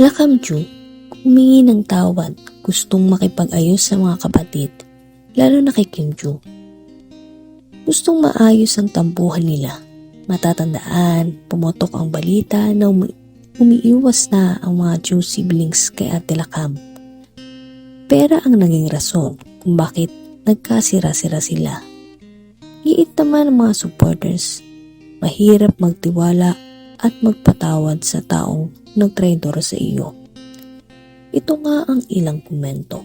Lakamju, humingi ng tawad, gustong makipag-ayos sa mga kapatid, lalo na kay Kimju. Gustong maayos ang tampuhan nila. Matatandaan, pumotok ang balita na umi- umiiwas na ang mga Chu siblings kay Ate Lakam. Pera ang naging rason kung bakit nagkasira-sira sila. Giit naman ang mga supporters. Mahirap magtiwala at magpatawad sa taong nagtraidor sa iyo. Ito nga ang ilang komento.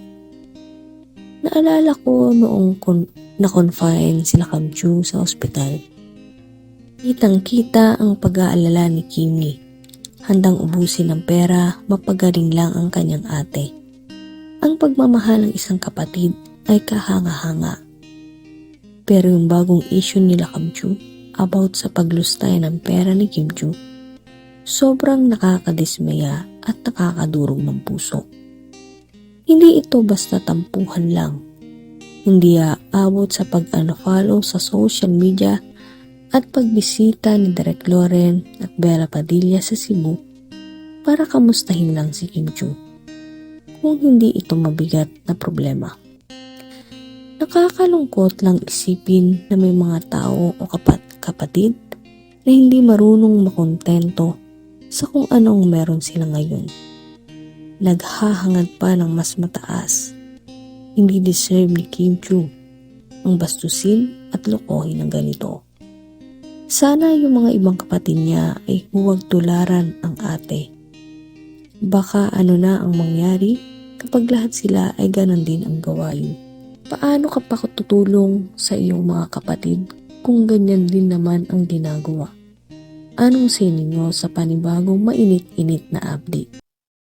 Naalala ko noong kon- na-confine sila Kamchu sa ospital. Kitang-kita ang pag-aalala ni Kimi. Handang ubusin ng pera, mapagaling lang ang kanyang ate. Ang pagmamahal ng isang kapatid ay kahanga-hanga. Pero yung bagong issue nila Kamchu about sa paglustay ng pera ni Kimchu, sobrang nakakadismaya at nakakadurog ng puso. Hindi ito basta tampuhan lang. Hindi aabot sa pag-unfollow sa social media at pagbisita ni Derek Loren at Bella Padilla sa Cebu para kamustahin lang si Kim Chu. Kung hindi ito mabigat na problema. Nakakalungkot lang isipin na may mga tao o kapat kapatid na hindi marunong makontento sa kung anong meron sila ngayon. Naghahangad pa ng mas mataas. Hindi deserve ni Kim Chu ang bastusin at lokohin ng ganito. Sana yung mga ibang kapatid niya ay huwag tularan ang ate. Baka ano na ang mangyari kapag lahat sila ay ganon din ang gawain. Paano ka pa tutulong sa iyong mga kapatid kung ganyan din naman ang ginagawa? Anong sa ninyo sa panibagong mainit-init na update?